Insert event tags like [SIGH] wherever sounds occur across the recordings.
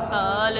ਅਕਾਲ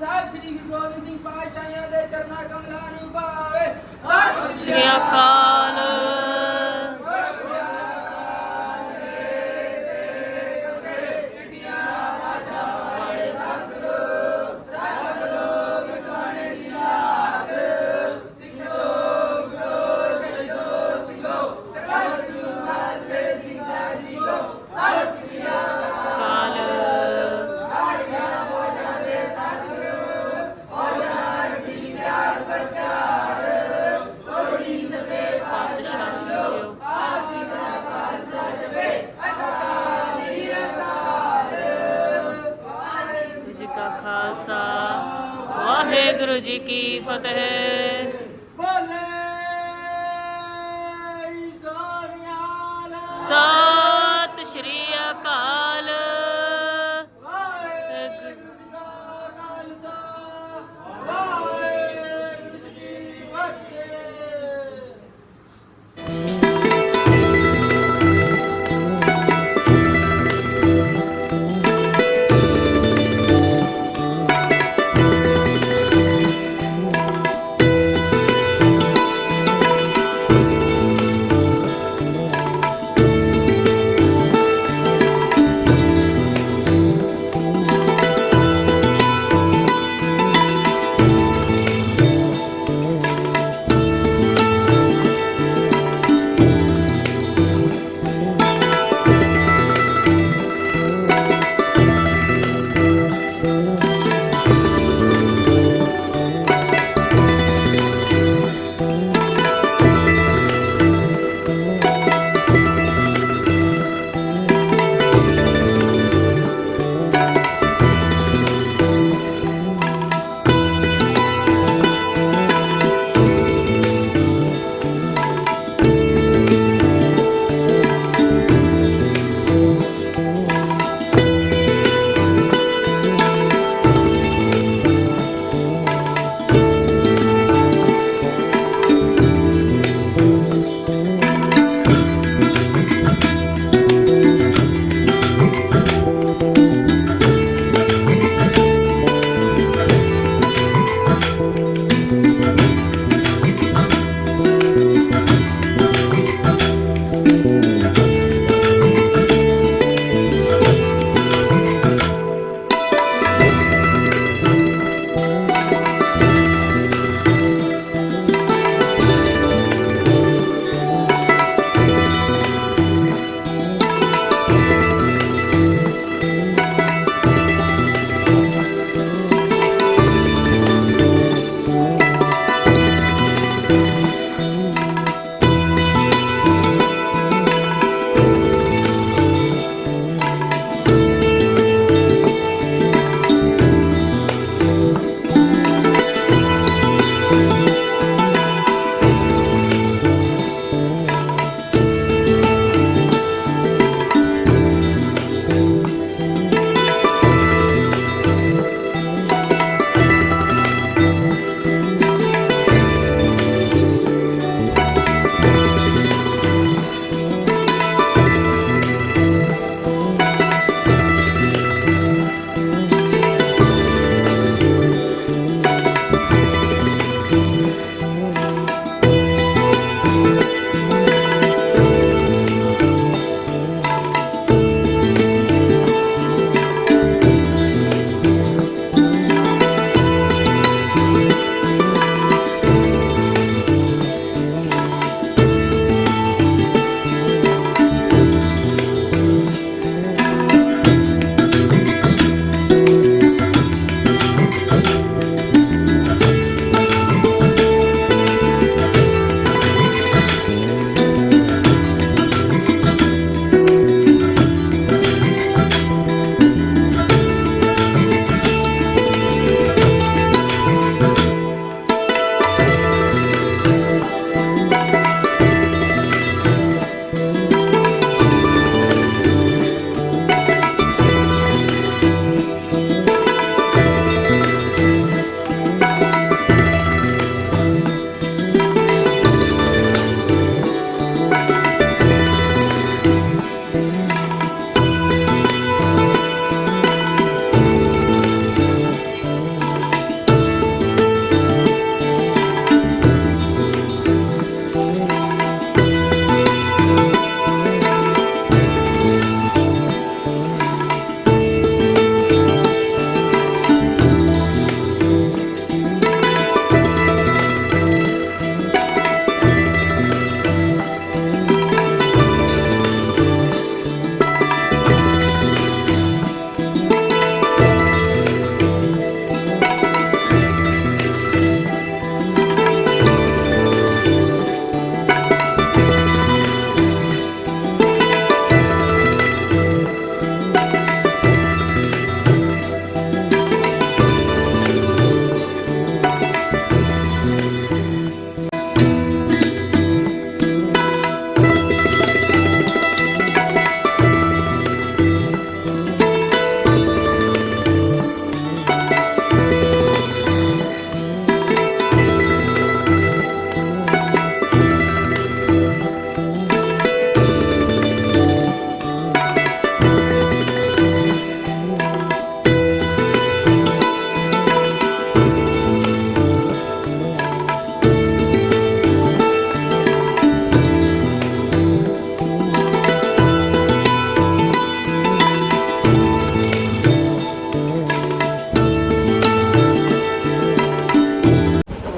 ਸਾਹਿਬ ਸ੍ਰੀ ਗੁਰੂ ਗੋਬਿੰਦ ਸਿੰਘ ਪਾਤਸ਼ਾਹੀਆਂ ਦੇ ਚਰਨਾਂ ਕਮਲਾਂ ਨੂੰ ਭਾਵੇ ਸਤਿ ਸ੍ਰੀ ਅਕਾਲ। ਜੀ ਕੀ ਫਤਿਹ।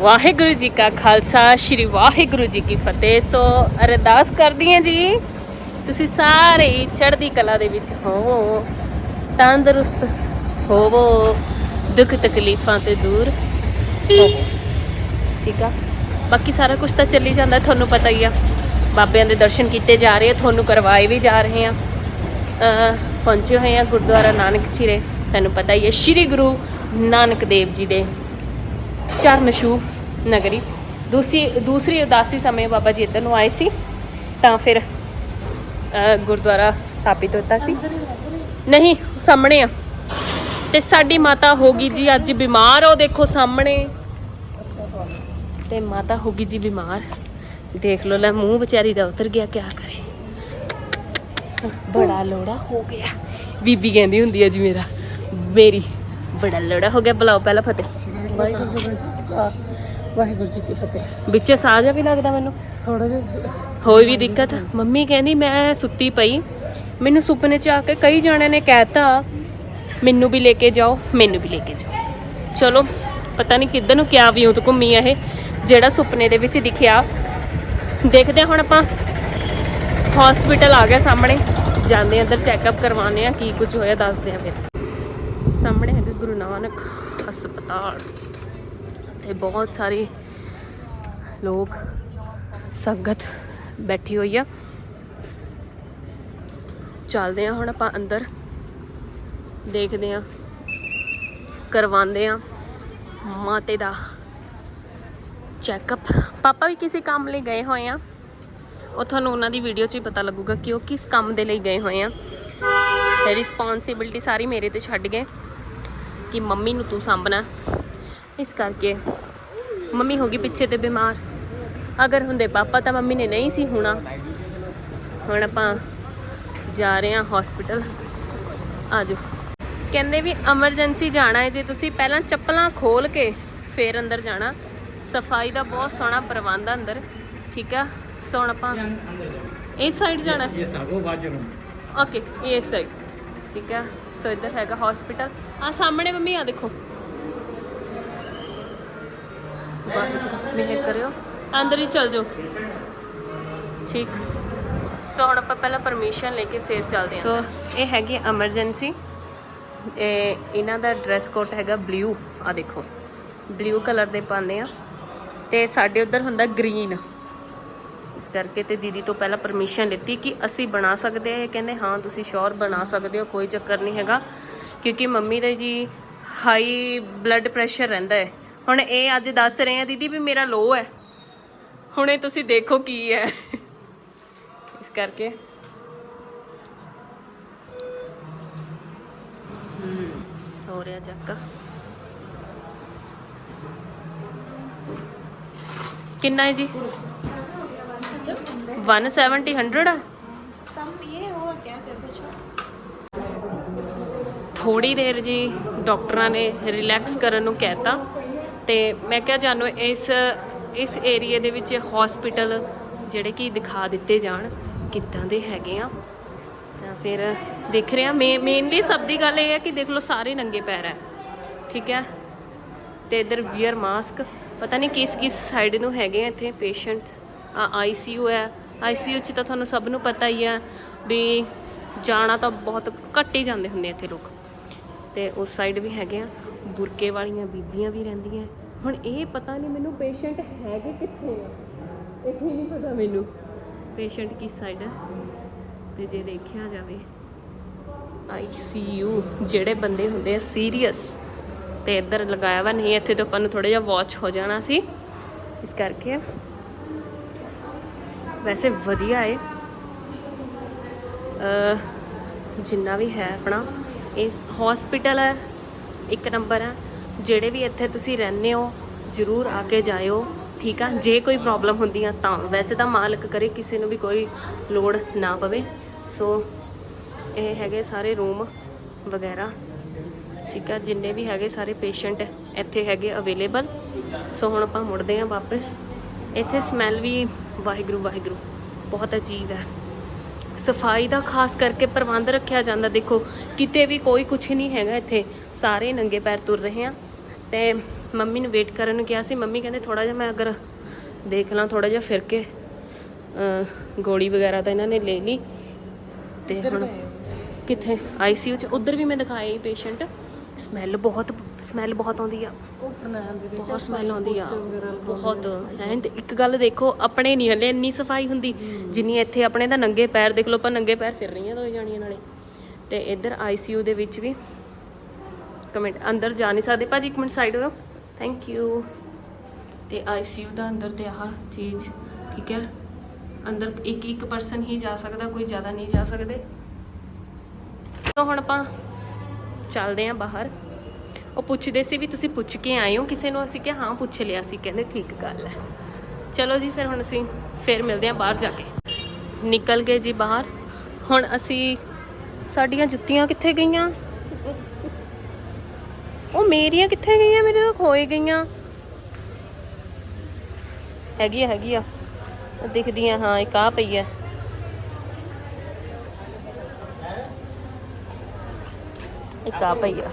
ਵਾਹਿਗੁਰੂ ਜੀ ਕਾ ਖਾਲਸਾ, ਸ੍ਰੀ ਵਾਹਿਗੁਰੂ ਜੀ ਕੀ ਫਤਿਹ। ਸੋ ਅਰਦਾਸ ਕਰਦੀ ਹਾਂ ਜੀ, ਤੁਸੀਂ ਸਾਰੇ ਹੀ ਚੜ੍ਹਦੀ ਕਲਾ ਦੇ ਵਿੱਚ ਹੋਵੋ, ਤੰਦਰੁਸਤ ਹੋਵੋ, ਦੁੱਖ ਤਕਲੀਫਾਂ ਤੇ ਦੂਰ ਹੋਵੋ। ਠੀਕ ਆ? ਬਾਕੀ ਸਾਰਾ ਕੁਝ ਤਾਂ ਚੱਲੀ ਜਾਂਦਾ, ਤੁਹਾਨੂੰ ਪਤਾ ਹੀ ਆ। ਬਾਬਿਆਂ ਦੇ ਦਰਸ਼ਨ ਕੀਤੇ ਜਾ ਰਹੇ ਆ, ਤੁਹਾਨੂੰ ਕਰਵਾਏ ਵੀ ਜਾ ਰਹੇ ਆ। ਪਹੁੰਚੇ ਹੋਏ ਆ ਗੁਰਦੁਆਰਾ ਨਾਨਕ ਚੀਰੇ। ਤੁਹਾਨੂੰ ਪਤਾ ਹੀ ਹੈ ਸ੍ਰੀ ਗੁਰੂ ਨਾਨਕ ਦੇਵ ਜੀ ਦੇ ਚਰਨ ਛੂਹ। ਨਗਰੀ। ਦੂਸਰੀ ਦੂਸਰੀ ਉਦਾਸੀ ਸਮੇਂ ਬਾਬਾ ਜੀ ਇੱਧਰ ਨੂੰ ਆਏ ਸੀ, ਤਾਂ ਫਿਰ ਗੁਰਦੁਆਰਾ ਸਥਾਪਿਤ ਹੋਤਾ ਸੀ। ਨਹੀਂ, ਸਾਹਮਣੇ ਆ। ਤੇ ਸਾਡੀ ਮਾਤਾ ਹੋ ਗਈ ਜੀ ਅੱਜ ਬਿਮਾਰ, ਉਹ ਦੇਖੋ ਸਾਹਮਣੇ। ਤੇ ਮਾਤਾ ਹੋ ਗਈ ਜੀ ਬਿਮਾਰ। ਦੇਖ ਲੋ ਲੈ ਮੂੰਹ ਵਿਚਾਰੀ ਦਾ ਉਤਰ ਗਿਆ, ਕਿਆ ਕਰੇ। ਬੜਾ ਲੋੜਾ ਹੋ ਗਿਆ। ਬੀਬੀ ਕਹਿੰਦੀ ਹੁੰਦੀ ਹੈ ਜੀ ਮੇਰਾ, ਮੇਰੀ, ਬੜਾ ਲੋੜਾ ਹੋ ਗਿਆ, ਬੁਲਾਓ ਪਹਿਲਾਂ ਫਤਿਹ। ਵਾਹਿਗੁਰੂ ਜੀ ਵਾਹਿਗੁਰੂ ਜੀ ਕੀ ਫਤਿਹ। ਵਿੱਚੇ ਸਾਹ ਜਿਹਾ ਵੀ ਲੱਗਦਾ ਮੈਨੂੰ? ਥੋੜਾ ਜਿਹਾ ਹੋਈ ਵੀ ਦਿੱਕਤ। ਮੰਮੀ ਕਹਿੰਦੀ ਮੈਂ ਸੁੱਤੀ ਪਈ। ਮੈਨੂੰ ਸੁਪਨੇ 'ਚ ਆ ਕੇ ਕਈ ਜਣਿਆਂ ਨੇ ਕਹਿਤਾ ਮੈਨੂੰ ਵੀ ਲੈ ਕੇ ਜਾਓ ਮੈਨੂੰ ਵੀ ਲੈ ਕੇ ਜਾਓ। ਚਲੋ ਪਤਾ ਨਹੀਂ ਕਿੱਧਰ ਨੂੰ ਕਿਆ ਵਿਉਂਤ ਘੁੰਮੀ ਆ ਇਹ ਜਿਹੜਾ ਸੁਪਨੇ ਦੇ ਵਿੱਚ ਦਿਖਿਆ। ਦੇਖਦੇ ਹੁਣ ਆਪਾਂ। ਹਸਪੀਟਲ ਆ ਗਿਆ ਸਾਹਮਣੇ। ਜਾਂਦੇ ਅੰਦਰ ਚੈੱਕਅਪ ਕਰਵਾਉਂਦੇ ਆ ਕੀ ਕੁਝ ਹੋਇਆ ਦੱਸਦੇ ਆ ਫਿਰ। ਸਾਹਮਣੇ ਹੈਗਾ ਗੁਰੂ ਨਾਨਕ ਹਸਪਤਾਲ। ਤੇ ਬਹੁਤ ਸਾਰੇ ਲੋਕ ਸੰਗਤ ਬੈਠੀ ਹੋਈ ਆ। ਚੱਲਦੇ ਆ ਹੁਣ ਆਪਾਂ ਅੰਦਰ। ਦੇਖਦੇ ਆ। ਕਰਵਾਉਂਦੇ ਆ। ਮਾਤੇ ਦਾ ਚੈੱਕਅਪ ਪਾਪਾ ਵੀ ਕਿਸੇ ਕੰਮ ਲਈ ਗਏ ਹੋਏ ਆ। ਉਹ ਤੁਹਾਨੂੰ ਉਹਨਾਂ ਦੀ ਵੀਡੀਓ 'ਚ ਹੀ ਪਤਾ ਲੱਗੂਗਾ ਕਿ ਉਹ ਕਿਸ ਕੰਮ ਦੇ ਲਈ ਗਏ ਹੋਏ ਆ। ਤੇ ਰਿਸਪੌਂਸਿਬਿਲਟੀ ਸਾਰੀ ਮੇਰੇ ਤੇ ਛੱਡ ਗਏ ਕਿ ਮੰਮੀ ਨੂੰ ਤੂੰ ਸਾਂਭਣਾ। ਇਸ ਕਰਕੇ ਮੰਮੀ ਹੋ ਗਈ ਪਿੱਛੇ ਤੇ ਬਿਮਾਰ। ਅਗਰ ਹੁੰਦੇ ਪਾਪਾ ਤਾਂ ਮੰਮੀ ਨੇ ਨਹੀਂ ਸੀ ਹੋਣਾ। ਹੁਣ ਆਪਾਂ ਜਾ ਰਹੇ ਹਾਂ ਹਸਪੀਟਲ ਆਜੋ। ਕਹਿੰਦੇ ਵੀ ਐਮਰਜੈਂਸੀ ਜਾਣਾ ਹੈ ਜੇ ਤੁਸੀਂ ਪਹਿਲਾਂ ਚੱਪਲਾਂ ਖੋਲ ਕੇ ਫੇਰ ਅੰਦਰ ਜਾਣਾ। ਸਫ਼ਾਈ ਦਾ ਬਹੁਤ ਸੋਹਣਾ ਪ੍ਰਬੰਧ ਆ ਅੰਦਰ। ਠੀਕ ਆ? ਸੋ ਹੁਣ ਆਪਾਂ ਇਸ ਸਾਈਡ ਜਾਣਾ। ਇਹ ਸਾਗੋ ਬਾਜਰੂ ਓਕੇ ਇਸ ਸਾਈਡ ਠੀਕ ਆ? ਸੋ ਇੱਧਰ ਹੈਗਾ ਹਸਪੀਟਲ ਆ ਸਾਹਮਣੇ ਮੰਮੀ ਆ ਦੇਖੋ। ਵਾਹਿਗੁਰੂ ਮਿਹਰ ਕਰਿਓ। ਅੰਦਰ ਹੀ ਚਲ ਜਾਓ। ਠੀਕ। ਸੋ ਹੁਣ ਆਪਾਂ ਪਹਿਲਾਂ ਪਰਮਿਸ਼ਨ ਲੈ ਕੇ ਫੇਰ ਚੱਲਦੇ ਹਾਂ। ਸੋ ਇਹ ਹੈਗੀ ਐਮਰਜੈਂਸੀ ਇਹ ਇਹਨਾਂ ਦਾ ਡਰੈਸ ਕੋਡ ਹੈਗਾ ਬਲੂ ਆ ਦੇਖੋ। ਬਲੂ ਕਲਰ ਦੇ ਪਾਉਂਦੇ ਆ। ਤੇ ਸਾਡੇ ਉਧਰ ਹੁੰਦਾ ਗ੍ਰੀਨ ਇਸ ਕਰਕੇ ਤੇ ਦੀਦੀ ਤੋਂ ਪਹਿਲਾਂ ਪਰਮਿਸ਼ਨ ਲਿੱਤੀ ਕਿ ਅਸੀਂ ਬਣਾ ਸਕਦੇ ਆ ਇਹ ਕਹਿੰਦੇ, ਹਾਂ, ਤੁਸੀਂ ਸ਼ੋਰ ਬਣਾ ਸਕਦੇ ਹੋ, ਕੋਈ ਚੱਕਰ ਨਹੀਂ ਹੈਗਾ। ਕਿਉਂਕਿ ਮੰਮੀ ਦਾ ਜੀ ਹਾਈ ਬਲੱਡ ਪ੍ਰੈਸ਼ਰ ਰਹਿੰਦਾ ਹੈ। ਹੁਣ ਇਹ ਅੱਜ ਦੱਸ ਰਹੇ ਆ, ਦੀਦੀ ਵੀ ਮੇਰਾ ਲੋ ਹੈ। ਹੁਣ ਇਹ ਤੁਸੀਂ ਦੇਖੋ ਕੀ ਹੈ। ਇਸ ਕਰਕੇ। ਹੋ ਰਿਹਾ ਚੱਕ। ਕਿੰਨਾ ਹੈ ਜੀ? 170 100 ਆ? ਥੋੜੀ ਦੇਰ ਜੀ ਡਾਕਟਰਾਂ ਨੇ ਰਿਲੈਕਸ ਕਰਨ ਨੂੰ ਕਹਿਤਾ। ਤੇ ਮੈਂ ਕਿਹਾ ਜਾਨੋ, ਇਸ ਇਸ ਏਰੀਆ ਦੇ ਵਿੱਚ ਹਸਪੀਟਲ ਜਿਹੜੇ ਕਿ ਦਿਖਾ ਦਿੱਤੇ ਜਾਣ, ਕਿੱਦਾਂ ਦੇ ਹੈਗੇ ਆ। ਤਾਂ ਫਿਰ ਦੇਖ ਰਹੇ ਆ ਮੇਨਲੀ ਸਭ ਦੀ ਗੱਲ ਇਹ ਹੈ ਕਿ ਦੇਖ ਲਓ, ਸਾਰੇ ਨੰਗੇ ਪੈਰ ਹੈ। ਠੀਕ ਹੈ? ਤੇ ਇਧਰ ਵੀਅਰ ਮਾਸਕ ਪਤਾ ਨਹੀਂ ਕਿਸ ਕਿਸ ਸਾਈਡ ਨੂੰ ਹੈਗੇ ਆ ਇੱਥੇ ਪੇਸ਼ੈਂਟ ਆ ਆਈਸੀਯੂ ਹੈ। ਆਈਸੀਯੂ ਚ ਤਾਂ ਤੁਹਾਨੂੰ ਸਭ ਨੂੰ ਪਤਾ ਹੀ ਆ ਵੀ ਜਾਣਾ ਤਾਂ ਬਹੁਤ ਘੱਟ ਹੀ ਜਾਂਦੇ ਹੁੰਦੇ ਇੱਥੇ ਲੋਕ। ਤੇ ਉਸ ਸਾਈਡ ਵੀ ਹੈਗੇ ਆ। ਬੁਰਕੇ ਵਾਲੀਆਂ ਬੀਬੀਆਂ ਵੀ ਰਹਿੰਦੀਆਂ। ਹੁਣ ਇਹ ਪਤਾ ਨਹੀਂ ਮੈਨੂੰ ਪੇਸ਼ੈਂਟ ਹੈਗੇ ਕਿੱਥੇ ਆ। ਇਹ ਨਹੀਂ ਪਤਾ ਮੈਨੂੰ ਪੇਸ਼ੈਂਟ ਕਿਸ ਸਾਈਡ ਹੈ ਤੇ ਜੇ ਦੇਖਿਆ ਜਾਵੇ ਆਈ ਸੀ ਯੂ ਜਿਹੜੇ ਬੰਦੇ ਹੁੰਦੇ ਆ ਸੀਰੀਅਸ ਤੇ ਇੱਧਰ ਲਗਾਇਆ ਵਾ, ਨਹੀਂ ਇੱਥੇ ਤਾਂ ਆਪਾਂ ਨੂੰ ਥੋੜਾ ਜਿਹਾ ਵਾਚ ਹੋ ਜਾਣਾ ਸੀ। ਇਸ ਕਰਕੇ ਵੈਸੇ ਵਧੀਆ ਏ। ਜਿੰਨਾ ਵੀ ਹੈ ਆਪਣਾ, ਇਸ ਹਸਪੀਟਲ ਹੈ ਇੱਕ ਨੰਬਰ ਹੈ ਜਿਹੜੇ ਵੀ ਇੱਥੇ ਤੁਸੀਂ ਰਹਿੰਦੇ ਹੋ, ਜ਼ਰੂਰ ਆ ਕੇ ਜਾਇਓ, ਠੀਕ ਆ? ਜੇ ਕੋਈ ਪ੍ਰੋਬਲਮ ਹੁੰਦੀ ਆ ਤਾਂ। ਵੈਸੇ ਤਾਂ ਮਾਲਕ ਕਰੇ, ਕਿਸੇ ਨੂੰ ਵੀ ਕੋਈ ਲੋੜ ਨਾ ਪਵੇ। ਸੋ ਇਹ ਹੈਗੇ ਸਾਰੇ ਰੂਮ ਵਗੈਰਾ, ਠੀਕ ਆ? ਜਿੰਨੇ ਵੀ ਹੈਗੇ ਸਾਰੇ ਪੇਸ਼ੈਂਟ ਇੱਥੇ ਹੈਗੇ ਅਵੇਲੇਬਲ ਸੋ ਹੁਣ ਆਪਾਂ ਮੁੜਦੇ ਹਾਂ ਵਾਪਸ। ਇੱਥੇ ਸਮੈਲ ਵੀ ਵਾਹਿਗੁਰੂ ਵਾਹਿਗੁਰੂ। ਬਹੁਤ ਅਜੀਬ ਹੈ। ਸਫ਼ਾਈ ਦਾ ਖਾਸ ਕਰਕੇ ਪ੍ਰਬੰਧ ਰੱਖਿਆ ਜਾਂਦਾ। ਦੇਖੋ, ਕਿਤੇ ਵੀ ਕੋਈ ਕੁਝ ਨਹੀਂ ਹੈਗਾ ਇੱਥੇ। ਸਾਰੇ ਨੰਗੇ ਪੈਰ ਤੁਰ ਰਹੇ ਆ। ਤੇ ਮੰਮੀ ਨੂੰ ਵੇਟ ਕਰਨ ਨੂੰ ਕਿਹਾ ਸੀ। ਮੰਮੀ ਕਹਿੰਦੇ ਥੋੜਾ ਜਿਹਾ ਮੈਂ ਅਗਰ ਦੇਖ ਲਾਂ ਥੋੜਾ ਜਿਹਾ ਫਿਰ ਕੇ ਗੋਲੀ ਵਗੈਰਾ ਤਾਂ ਇਹਨਾਂ ਨੇ ਲੈ ਲਈ। ਤੇ ਹੁਣ ਕਿੱਥੇ? ਆਈਸੀਯੂ ਚ। ਉਧਰ ਵੀ ਮੈਂ ਦਿਖਾਇਆ ਹੀ ਪੇਸ਼ੈਂਟ ਸਮੈਲ ਬਹੁਤ ਸਮੈਲ ਬਹੁਤ ਆਉਂਦੀ ਆ। ਉਹ ਫਰਨੈਲ ਦੇ ਬਹੁਤ ਸਮੈਲ ਆਉਂਦੀ ਆ। ਬਹੁਤ। ਹੈ ਤੇ ਇੱਕ ਗੱਲ ਦੇਖੋ ਆਪਣੇ ਨਹੀਂ ਹਲੇ ਇੰਨੀ ਸਫ਼ਾਈ ਹੁੰਦੀ। ਜਿੰਨੀ ਇੱਥੇ ਆਪਣੇ ਤਾਂ ਨੰਗੇ ਪੈਰ ਦੇਖ ਲਓ ਆਪਾਂ ਨੰਗੇ ਪੈਰ ਫਿਰ ਰਹੀਆਂ ਦੋ ਜਾਣੀਆਂ ਨਾਲੇ। ਤੇ ਇੱਧਰ ਆਈਸੀਯੂ ਦੇ ਵਿੱਚ ਵੀ ਕਮੈਂਟ ਅੰਦਰ ਜਾ ਨਹੀਂ ਸਕਦੇ। ਭਾਜੀ ਇੱਕ ਮਿੰਟ ਸਾਈਡ ਹੋਇਓ। ਥੈਂਕ ਯੂ ਤੇ ਆਈਸੀਯੂ ਦਾ ਅੰਦਰ ਤੇ ਆਹ ਚੀਜ਼ ਠੀਕ ਹੈ? ਅੰਦਰ ਇੱਕ ਇੱਕ ਪਰਸਨ ਹੀ ਜਾ ਸਕਦਾ ਕੋਈ ਜ਼ਿਆਦਾ ਨਹੀਂ ਜਾ ਸਕਦੇ। ਤਾਂ ਹੁਣ ਆਪਾਂ ਚੱਲਦੇ ਆਂ ਬਾਹਰ। ਉਹ ਪੁੱਛਦੇ ਸੀ ਵੀ ਤੁਸੀਂ ਪੁੱਛ ਕੇ ਆਏ ਹੋ? ਕਿਸੇ ਨੂੰ ਅਸੀਂ ਕਿਹਾ ਹਾਂ ਪੁੱਛ ਲਿਆ ਸੀ। ਕਹਿੰਦੇ ਠੀਕ ਗੱਲ ਹੈ। ਚਲੋ ਜੀ ਫਿਰ ਹੁਣ ਅਸੀਂ ਫਿਰ ਮਿਲਦੇ ਆਂ ਬਾਹਰ ਜਾ ਕੇ। ਨਿਕਲ ਗਏ ਜੀ ਬਾਹਰ। ਹੁਣ ਅਸੀਂ ਸਾਡੀਆਂ ਜੁੱਤੀਆਂ ਕਿੱਥੇ ਗਈਆਂ? ਉਹ ਮੇਰੀਆਂ ਕਿੱਥੇ ਗਈਆਂ? ਮੇਰੇ ਤਾਂ ਖੋਏ ਗਈਆਂ। ਹੈਗੀ ਆ ਹੈਗੀ ਆ ਉਹ ਦਿਖਦੀਆਂ, ਹਾਂ, ਇੱਕ ਆ ਪਈ ਹੈ। ਇੱਕ ਆ ਪਈ ਆ।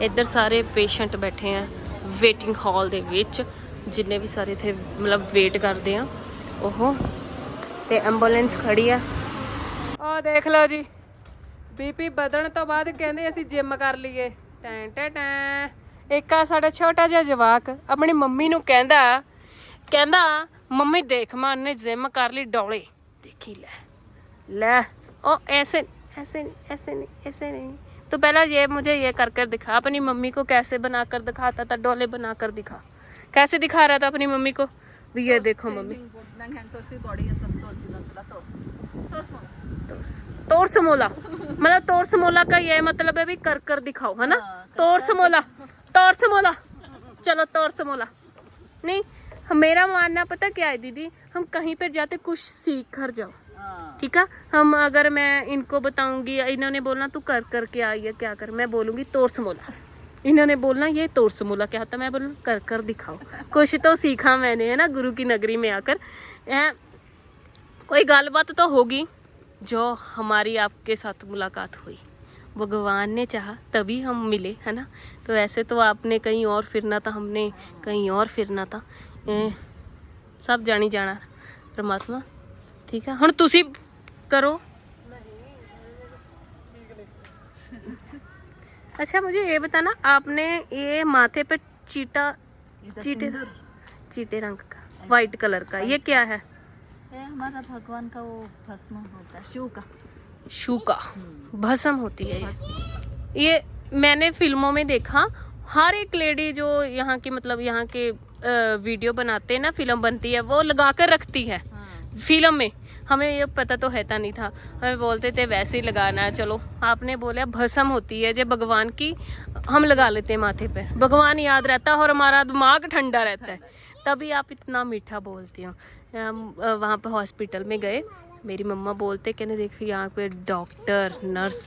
ਇੱਧਰ ਸਾਰੇ ਪੇਸ਼ੈਂਟ ਬੈਠੇ ਆ ਵੇਟਿੰਗ ਹਾਲ ਦੇ ਵਿੱਚ। ਜਿੰਨੇ ਵੀ ਸਾਰੇ ਇੱਥੇ ਮਤਲਬ ਵੇਟ ਕਰਦੇ ਆ, ਉਹ ਤੇ ਐਂਬੂਲੈਂਸ ਖੜੀ ਆ। ਆ ਦੇਖ ਲਓ ਜੀ। ਬੀਪੀ ਵਧਣ ਤੋਂ ਬਾਅਦ ਕਹਿੰਦੇ ਅਸੀਂ ਜਿਮ ਕਰ ਲਈਏ ਟੈਂ ਟੈਂ ਟੈਂ ਇੱਕ ਆ ਸਾਡਾ ਛੋਟਾ ਜਿਹਾ ਜਵਾਕ ਆਪਣੀ ਮੰਮੀ ਨੂੰ ਕਹਿੰਦਾ ਕਹਿੰਦਾ ਮੰਮੀ ਦੇਖ ਮਾਂ ਨੇ ਜਿਮ ਕਰ ਲਈ ਡੋਲੇ ਦੇਖੀ ਲੈ ਲੈ ओ ऐसे ऐसे नहीं ऐसे नहीं ऐसे नहीं तो पहला ये मुझे ये कर कर दिखा अपनी मम्मी को कैसे बनाकर दिखाता था डोले बनाकर दिखा कैसे दिखा रहा था अपनी मम्मी को भी ये देखो मम्मी तोड़ समोला। मतलब तोड़ समोला का ये मतलब है भी कर कर दिखाओ है ना? हाँ, तोड़ समोला तोड़ समोला। चलो तोड़ समोला। नहीं मेरा मानना पता क्या है दीदी? हम कहीं पर जाते कुछ सीख कर जाओ हाँ। ठीक है? हम अगर मैं इनको बताऊँगी इन्होंने बोलना तू कर कर के आई है क्या कर? मैं बोलूँगी तोड़ समोला। इन्होंने बोलना ये तोड़ समोला क्या होता मैं बोलूँ कर कर दिखाओ। कुछ तो सीखा मैंने है ना गुरु की नगरी में आकर। कोई गलबात तो होगी। जो हमारी आपके साथ मुलाकात हुई। भगवान ने चाहा तभी हम मिले है ना? तो ऐसे तो आपने कहीं और फिरना था हमने कहीं और फिरना था। ए, सब जानी जाना परमात्मा ठीक है? हम तुसी करो। अच्छा मुझे ये बताना आपने ये माथे पे चीटा तो चीटे चीटे रंग का वाइट कलर का ये क्या है? ये हमारा भगवान का वो भस्म होता है शिव का। शू का? भस्म होती है ये। ये मैंने फ़िल्मों में देखा हर एक लेडी जो यहाँ की मतलब यहाँ के वीडियो बनाते हैं ना फ़िल्म बनती है वो लगा कर रखती है। हाँ। फ़िल्म में। हमें ये पता तो रहता नहीं था। हमें बोलते थे वैसे ही लगाना है चलो। आपने बोला भस्म होती है जो भगवान की हम लगा लेते हैं माथे पे। भगवान याद रहता है और हमारा दिमाग ठंडा रहता है। तभी आप इतना मीठा बोलते हो। वहाँ पे हॉस्पिटल में गए मेरी मम्मा बोलते कहते देखो यहाँ पे डॉक्टर नर्स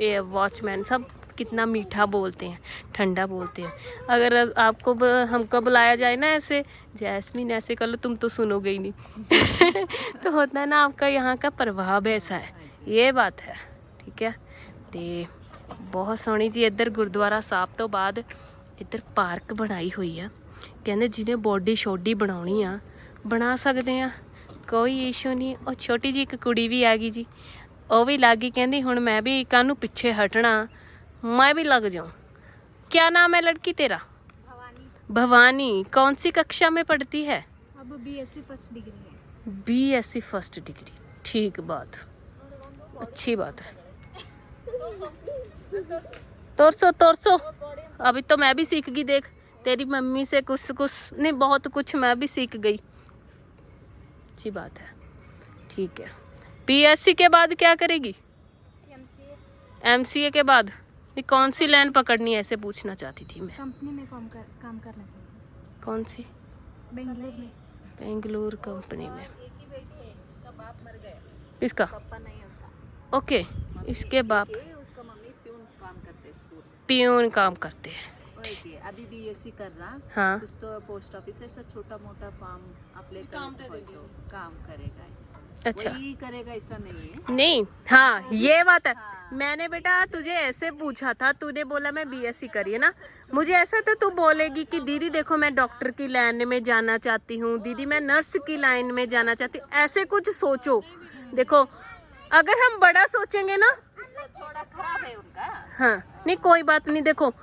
ये वॉचमैन सब कितना मीठा बोलते हैं ठंडा बोलते हैं अगर आपको ब, हमको बुलाया जाए ना ऐसे जैस्मीन ऐसे कर लो तुम तो सुनोगे ही नहीं [LAUGHS] तो होता है ना आपका यहाँ का प्रभाव ऐसा है ये बात है ਠੀਕ ਹੈ ਤੇ ਬਹੁਤ ਸੋਹਣੀ ਜੀ ਇੱਧਰ ਗੁਰਦੁਆਰਾ ਸਾਹਿਬ ਤੋਂ ਬਾਅਦ ਇੱਧਰ ਪਾਰਕ ਬਣਾਈ ਹੋਈ ਆ ਕਹਿੰਦੇ ਜਿਹਨੇ ਬੋਡੀ ਸ਼ੋਡੀ ਬਣਾਉਣੀ ਆ ਬਣਾ ਸਕਦੇ ਆ ਕੋਈ ਇਸ਼ੂ ਨਹੀਂ ਉਹ ਛੋਟੀ ਜੀ ਇੱਕ ਕੁੜੀ ਵੀ ਆ ਗਈ ਜੀ ਉਹ ਵੀ ਲੱਗ ਗਈ ਕਹਿੰਦੀ ਹੁਣ ਮੈਂ ਵੀ ਕਾਹਨੂੰ ਪਿੱਛੇ ਹਟਣਾ मैं भी लग जाऊं क्या नाम है लड़की तेरा भवानी कौन सी कक्षा में पढ़ती है अब बीएससी फर्स्ट डिग्री है B S C first degree ठीक बात अच्छी बात है तोरसो तोरसो अभी तो मैं भी सीख गई देख तेरी मम्मी से कुछ कुछ नहीं बहुत कुछ मैं भी सीख गई अच्छी बात है। ठीक है। पीएससी के बाद क्या करेगी? एमसीए के बाद? ये कौन सी लाइन पकड़नी है ऐसे पूछना चाहती थी मैं। कंपनी में काम कर काम करना चाहिए कौन सी? बेंगलुरु में। बेंगलुरु कंपनी में। ही बेटी उसका बाप मर गया इसका? पापा नहीं ओके इसके बाप। ये उसका मम्मी प्यून काम करते हैं। हैं ही है अभी बीएससी कर रहा। हाँ। कुछ तो पोस्ट ऑफ़िस ऐसा छोटा मोटा फार्म अप्लाई काम तो काम करेगा अच्छा। वही करेगा ऐसा नहीं है। नहीं हाँ ये बात है। मैंने बेटा तुझे ऐसे पूछा था तूने बोला मैं बीएससी करी है ना? मुझे ऐसा तो तू बोलेगी कि दीदी देखो मैं डॉक्टर की लाइन में जाना चाहती हूँ। दीदी मैं नर्स की लाइन में जाना चाहती हूँ। ऐसे कुछ सोचो। देखो अगर हम बड़ा सोचेंगे ना? थोड़ा खराब है उनका। हाँ नहीं कोई बात नहीं। देखो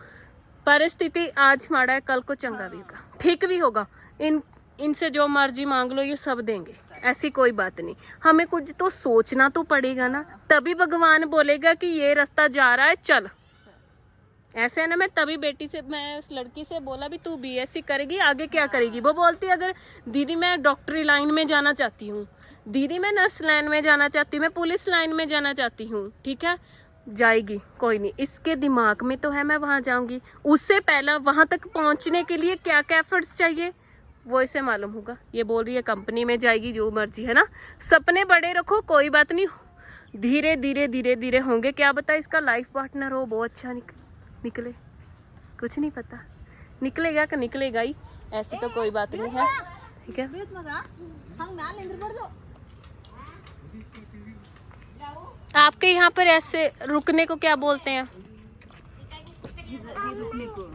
परिस्थिति आज माड़ा है, कल को चंगा भी होगा। ठीक भी होगा। इन, इनसे जो मर्ज़ी मांग लो, ये सब देंगे। ऐसी कोई बात नहीं। हमें कुछ तो सोचना तो पड़ेगा ना। तभी भगवान बोलेगा कि ये रास्ता जा रहा है, चल। ऐसे है ना, मैं तभी बेटी से, मैं उस लड़की से बोला भी तू बीएससी करेगी, आगे क्या करेगी? वो बोलती अगर दीदी मैं डॉक्टरी लाइन में जाना चाहती हूँ, दीदी मैं नर्स लाइन में जाना चाहती हूँ, मैं पुलिस लाइन में जाना चाहती हूँ, ठीक है? जाएगी। कोई नहीं इसके दिमाग में तो है मैं वहाँ जाऊँगी। उससे पहला वहाँ तक पहुँचने के लिए क्या क्या एफर्ट्स चाहिए? वो इसे मालूम होगा। ये बोल रही है कंपनी में जाएगी जो मर्ज़ी है ना? सपने बड़े रखो कोई बात नहीं। धीरे धीरे धीरे धीरे होंगे। क्या बता इसका लाइफ पार्टनर हो बहुत अच्छा निक, निकले। कुछ नहीं पता। निकलेगा कि निकलेगा ही। ऐसी तो कोई बात नहीं है। ठीक है? आपके यहाँ पर ऐसे रुकने को क्या बोलते हैं?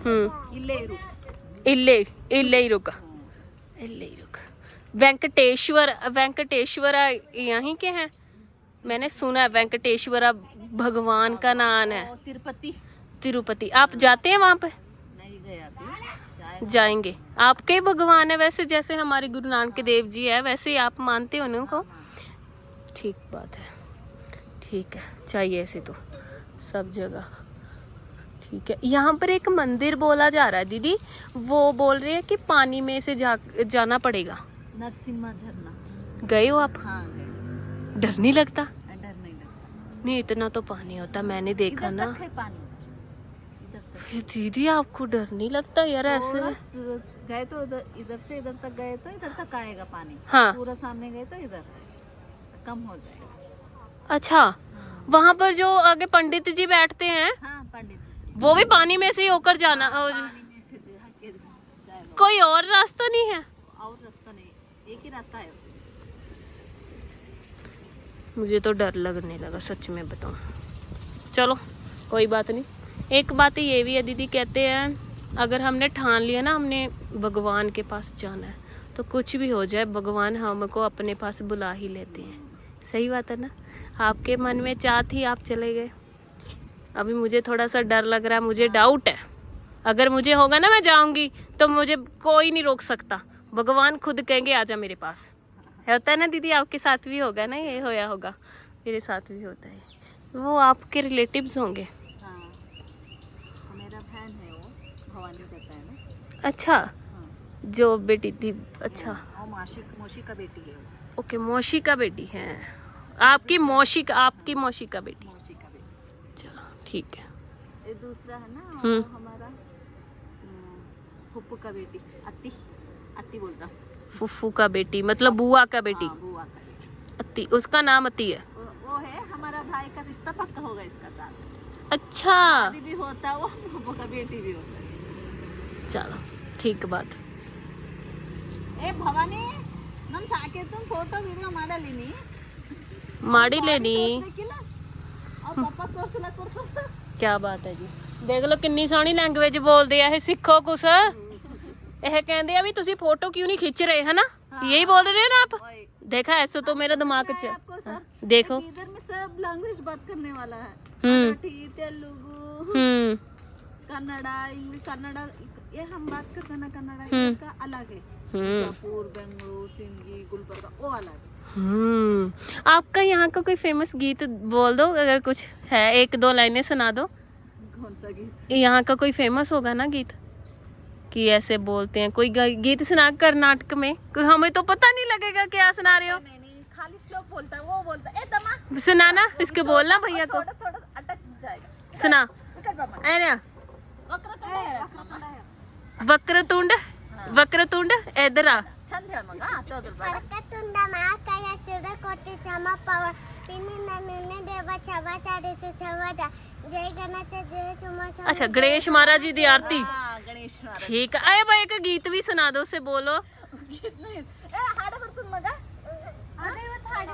हम्म। इले इल्ले ही रुक। इल्ले रुक। वेंकटेश्वर वेंकटेश्वरा यहीं के हैं? मैंने सुना है वेंकटेश्वरा भगवान का नाम है। हाँ, तिरुपति। तिरुपति। आप जाते हैं वहाँ पे? जाएँगे। आपके भगवान है वैसे जैसे हमारे गुरु नानक देव जी है वैसे ही आप मानते हो उनको? ठीक बात है। ठीक है चाहिए ऐसे तो सब जगह। ठीक है यहाँ पर एक मंदिर बोला जा रहा है दीदी। वो बोल रहे हैं कि पानी में से जा जाना पड़ेगा। नरसिम्हा झरना। गए हो आप? हाँ डर नहीं लगता? डर नहीं लगता। नहीं इतना तो पानी होता मैंने देखा ना। पानी। फिर दीदी आपको डर नहीं लगता यार ऐसे? गए तो इधर इधर से इधर तक गए तो इधर तक आएगा पानी। हाँ। पूरा सामने गए तो इधर कम हो जाएगा। अच्छा वहाँ पर जो आगे पंडित जी बैठते हैं हाँ पंडित वो भी पानी में से ही होकर जाना और है जाएगा। कोई और रास्ता नहीं है? और रास्ता नहीं एक ही रास्ता है। मुझे तो डर लगने लगा सच में बताऊँ। चलो कोई बात नहीं। एक बात ये भी है दीदी कहते हैं अगर हमने ठान लिया ना हमने भगवान के पास जाना है तो कुछ भी हो जाए भगवान हमको अपने पास बुला ही लेते हैं। सही बात है ना? आपके मन में चाह थी आप चले गए। अभी मुझे थोड़ा सा डर लग रहा है मुझे डाउट है। अगर मुझे होगा ना मैं जाऊँगी तो मुझे कोई नहीं रोक सकता। भगवान खुद कहेंगे आजा मेरे पास। होता है ना दीदी आपके साथ भी होगा ना ये होया होगा। मेरे साथ भी होता है। वो आपके रिलेटिव्स होंगे। हाँ। मेरा बहन है वो भवानी कहता है ना। अच्छा। हाँ। जो बेटी थी अच्छा। मासी मौसी का बेटी है ओके मौसी का बेटी है। आपकी मौसी का आपकी मौसी का बेटी मौसी का बेटी चलो ठीक है ये दूसरा है ना हम्म। वो हमारा हम्म, फुप्पू का बेटी अत्ती अत्ती बोलता फुफ्फू का बेटी मतलब बुआ का बेटी हाँ, बुआ का बेटी अत्ती उसका नाम अत्ती है वो, वो है हमारा भाई का रिश्ता पक्का होगा इसका साथ अच्छा शादी भी होता है वो फुप्पू का बेटी भी होता है चलो ठीक बात ए भवानी ನಮ್ ಸಾಕೇತು ಫೋಟೋ ವಿಡಿಯೋ ಮಾಡಲಿನಿ ಮಾಡಿಲೇನಿ. क्या बात है जी देख लो किन्नी सोहनी लैंग्वेज बोलते हैं सीखो कुछ यह भी तुम फ़ोटो क्यों नहीं खिंच रहे है ना यही बोल रहे हो ना आप देखा ऐसे तो मेरा दिमाग च देखो इधर में सब लैंग्वेज बात करने वाला है तेलुगु कन्नड़ा इंग्लिश कन्नड़ा ये हम बात करते ना कन्नड़ा अलग है बेंगलुरु सिंधी गुलबर्गा वो अलग है आपका यहाँ का कोई फ़ेमस गीत बोल दो अगर कुछ है एक दो लाइनें सुना दो। कौन सा गीत? यहाँ का कोई फ़ेमस होगा ना गीत? कि ऐसे बोलते हैं कोई गीत सुना कर्नाटक में? कोई हमें तो पता नहीं लगेगा क्या सुना रहे हो। नहीं नहीं खाली श्लोक बोलता है वो बोलता है ए सुनाना इसके बोलना भैया को। थोड़ा थोड़ा अटक जाएगा। सुना। है। वक्रतुंड वक्रतुंड इधर आ अच्छा गणेश महाराज जी दी आरती। ठीक है। अरे भाई एक गीत भी सुना दो से बोलो। गीत नहीं। ए हाडा पर तुम मगा। अरे वो थाड़ी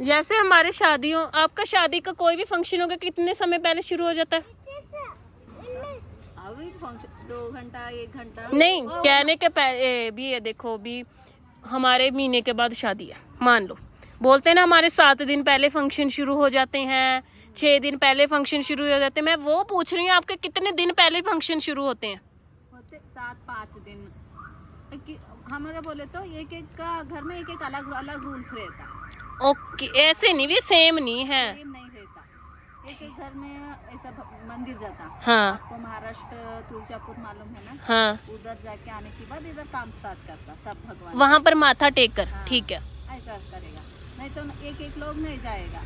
जैसे हमारे शादियों आपका शादी का कोई भी फ़ंक्शन होगा कितने समय पहले शुरू हो जाता है? दो घंटा एक घंटा। नहीं कहने के पहले भी ये देखो भी हमारे महीने के बाद शादी है मान लो। बोलते हैं ना हमारे सात दिन पहले फ़ंक्शन शुरू हो जाते हैं छः दिन पहले फ़ंक्शन शुरू हो जाते हैं। मैं वो पूछ रही हूँ आपके कितने दिन पहले फ़ंक्शन शुरू होते हैं? होते सात पाँच दिन। हमारा बोले तो एक एक का घर में एक एक अलग अलग रूल्स रहता ओके ऐसे नहीं भी सेम नहीं है। सेम नहीं रहता। एक एक घर में ऐसा मंदिर जाता। हाँ। आपको महाराष्ट्र तुलजापुर मालूम है ना? हाँ। उधर जाके आने के बाद इधर काम स्टार्ट करता सब भगवान। वहाँ पर माथा टेक कर हाँ। ठीक है। ऐसा करेगा। नहीं तो एक एक लोग नहीं जाएगा।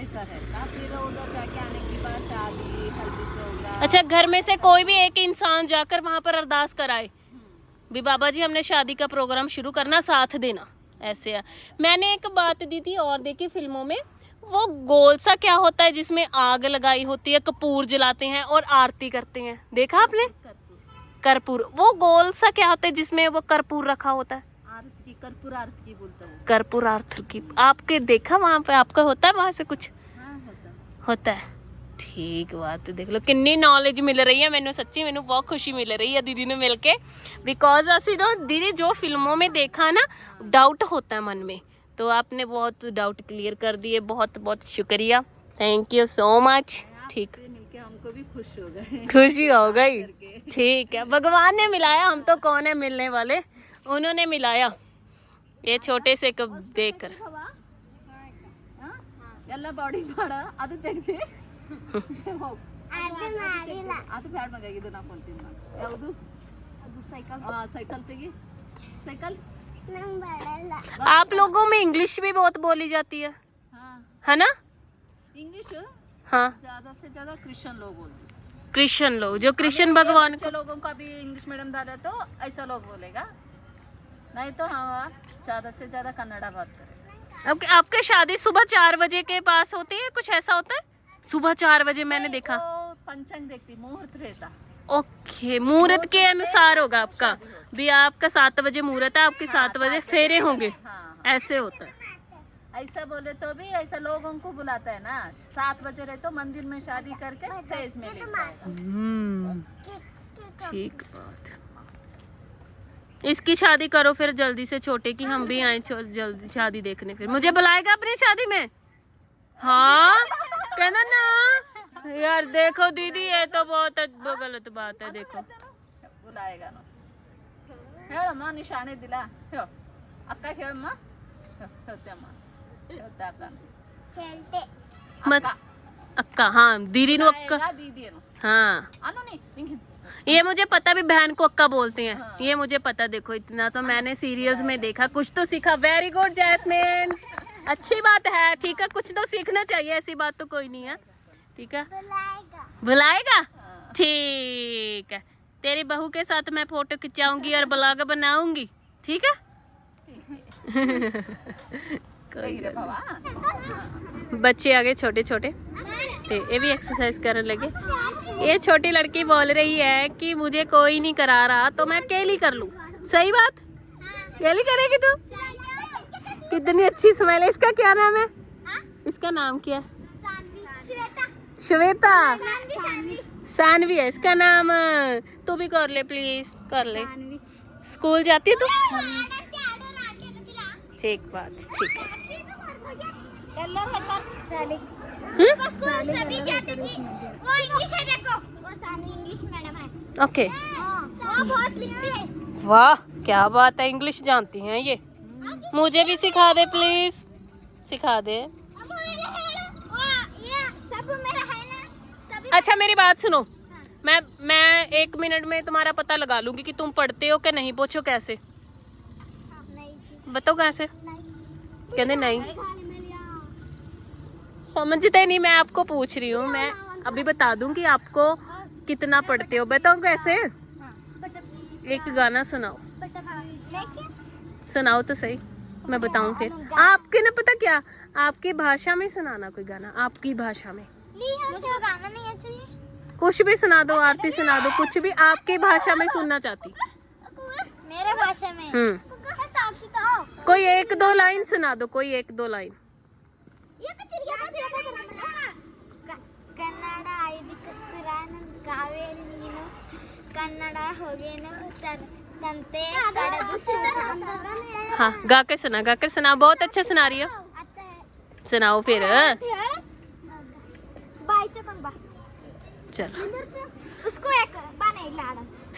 ऐसा फिर उधर जाके आने के बाद शादी हल्दी प्रोग्राम। अच्छा घर में से कोई भी एक इंसान जाकर वहाँ पर अरदास कराए। भी बाबा जी हमने शादी का प्रोग्राम शुरू करना साथ देना। ऐसे है। मैंने एक बात दी थी और देखी फ़िल्मों में वो गोल सा क्या होता है जिसमें आग लगाई होती है कपूर जलाते हैं और आरती करते हैं। देखा आपने? कर्पूर। वो गोल सा क्या होता है जिसमें वो कर्पूर रखा होता है? कर्पूर आरती बोलता है। कर्पूर आरती आपके देखा वहाँ पे? आपका होता है वहाँ से कुछ? हाँ, होता है। ਠੀਕ ਬਾਤ ਹੈ। ਦੇਖ ਲਓ ਕਿੰਨੀ ਨੌਲੇਜ ਮਿਲ ਰਹੀ ਹੈ ਮੈਨੂੰ ਸੱਚੀ ਮੈਨੂੰ ਬਹੁਤ ਖੁਸ਼ੀ ਮਿਲ ਰਹੀ ਹੈ दीदी ने मिल के बिकॉज ਅਸੀਂ ना दीदी जो फिल्मों में देखा ना डाउट होता है मन में तो आपने बहुत डाउट क्लियर कर दिए बहुत बहुत शुक्रिया थैंक यू सो मच ठीक आपसे मिलके हमको भी खुश हो गए खुशी हो [LAUGHS] गई ठीक है भगवान ने मिलाया हम तो कौन है मिलने वाले उन्होंने मिलाया ये छोटे से कब देख कर ಹವಾ? ಹಾ? ಎಲ್ಲ ಬಾಡಿ ಮಾಡ ಅದು ತೆಗ್ದಿ ಹೋಗ್. ಅದು ಮಾಡಿಲ್ಲ ಅದು ಬ್ಯಾಡ ಮಗ ಇದು ನಾ ಕೊಂತೀನಿ ನಾನು ಯಾವುದು ಅದು ಸೈಕಲ್ ಹಾ ಸೈಕಲ್ ತೆಗಿ ಸೈಕಲ್ ನಂಗೆ ಬರಲ್ಲ आप लोगों में इंग्लिश भी बहुत बोली जाती है ಹಾ है ना इंग्लिश हाँ ज्यादा से ज्यादा क्रिश्चियन लोग बोलते हैं। क्रिश्चियन लोग जो क्रिश्चियन अभी ये भगवान बच्चे लोगों का भी इंग्लिश मीडियम डाले तो ऐसा लोग बोलेगा नहीं तो हाँ ज्यादा से ज्यादा कन्नड़ा बात करेगा अब आपके शादी सुबह चार बजे के पास होती है कुछ ऐसा होता है सुबह चार बजे मैंने देखा। पंचंग देखती मुहूर्त रहता। ओके मुहूर्त के अनुसार होगा आपका। भी आपका सात बजे मुहूर्त है आपके सात बजे फेरे होंगे। हाँ ऐसे होता है। ऐसा बोले तो भी ऐसा लोगों को बुलाता है ना। सात बजे रहे तो मंदिर में शादी करके स्टेज में ले हम्म, ठीक बात। इसकी शादी करो फिर जल्दी से छोटे की हम भी आए जल्दी शादी देखने फिर। मुझे बुलाएगा अपनी शादी में? हाँ। कहना ना यार देखो दीदी ये तो बहुत गलत बात है देखो। बुलाएगा ना। अक्का हाँ दीदी दीदी हाँ। ये मुझे पता भी बहन को अक्का बोलते हैं। हाँ। ये मुझे पता देखो इतना तो मैंने सीरियल्स में देखा कुछ तो सीखा। वेरी गुड जैस्मिन अच्छी बात है, ठीक है? कुछ तो सीखना चाहिए, ऐसी बात तो कोई नहीं है। ठीक है? बुलाएगा? ठीक है। तेरी बहू के साथ मैं फ़ोटो खिंचाऊँगी और ब्लॉग बनाऊँगी। ठीक है? बच्चे आ गए छोटे छोटे। तो ये भी एक्सरसाइज करने लगे। ये छोटी लड़की बोल रही है कि मुझे कोई नहीं करा रहा तो मैं अकेली कर लू। सही बात? अकेली करेगी तू? कितनी अच्छी स्मेल है। इसका क्या नाम है? हा? इसका नाम क्या है? श्वेता। सानवी है। इसका नाम तू भी कर ले प्लीज़ कर ले। स्कूल जाती है तू? ठीक बात ठीक है। ओके हम्म? वाह क्या बात है। इंग्लिश जानती हैं ये। मुझे भी सिखा दे प्लीज़ सिखा दे. है है अच्छा मेरी बात सुनो। मैं मैं एक मिनट में तुम्हारा पता लगा लूँगी कि तुम पढ़ते हो कि नहीं पूछो कैसे। बताओ कैसे। कहते नहीं। समझते नहीं मैं आपको पूछ रही हूँ। मैं अभी बता दूँ कि आपको कितना पढ़ते हो। बताओ कैसे। एक गाना सुनाओ। सुनाओ तो सही। मैं बताऊँ फिर। आपके ना पता क्या? आपकी भाषा में सुनाना कोई गाना। आपकी भाषा में। मुझे गाना नहीं है। चाहिए कुछ भी सुना दो आरती सुना दो कुछ भी आपकी भाषा में सुनना चाहती। मेरे भाषा में? हम्म। तो कोई एक दो लाइन सुना दो कोई एक दो लाइन। ये चिड़िया का हाँ। गाकर सुना गाकर सुना बहुत अच्छा सुना रही हो। सुनाओ फिर। चलो। उसको एक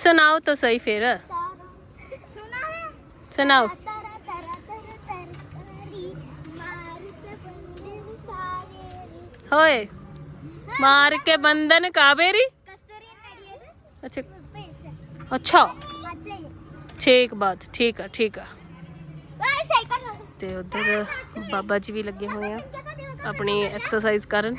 सुनाओ तो सही फिर। सुनाओ। होए मार के बंधन काबेरी अच्छा। अच्छा। 6 ਕੇ ਠੀਕ ਆ ਠੀਕ ਆ। ਤੇ ਉਧਰ ਬਾਬਾ ਜੀ ਵੀ ਲੱਗੇ ਹੋਏ ਆ। ਆਪਣੀ ਐਕਸਰਸਾਈਜ਼ ਕਰਨ।